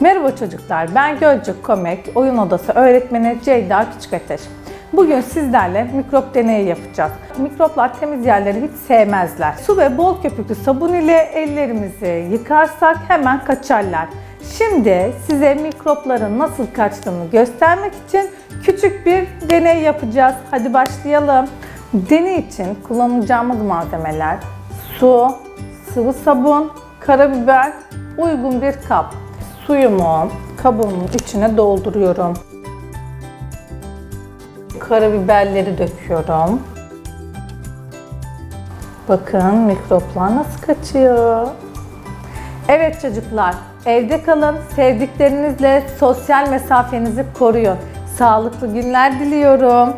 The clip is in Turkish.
Merhaba çocuklar, ben Gölcük Komek, Oyun Odası öğretmeni Ceyda Küçükateş. Bugün sizlerle mikrop deneyi yapacağız. Mikroplar temiz yerleri hiç sevmezler. Su ve bol köpüklü sabun ile ellerimizi yıkarsak hemen kaçarlar. Şimdi size mikropların nasıl kaçtığını göstermek için küçük bir deney yapacağız. Hadi başlayalım. Deney için kullanacağımız malzemeler su, sıvı sabun, karabiber, uygun bir kap. Suyumu kabımın içine dolduruyorum. Karabiberleri döküyorum. Bakın mikroplar nasıl kaçıyor. Evet çocuklar, evde kalın, sevdiklerinizle sosyal mesafenizi koruyun. Sağlıklı günler diliyorum.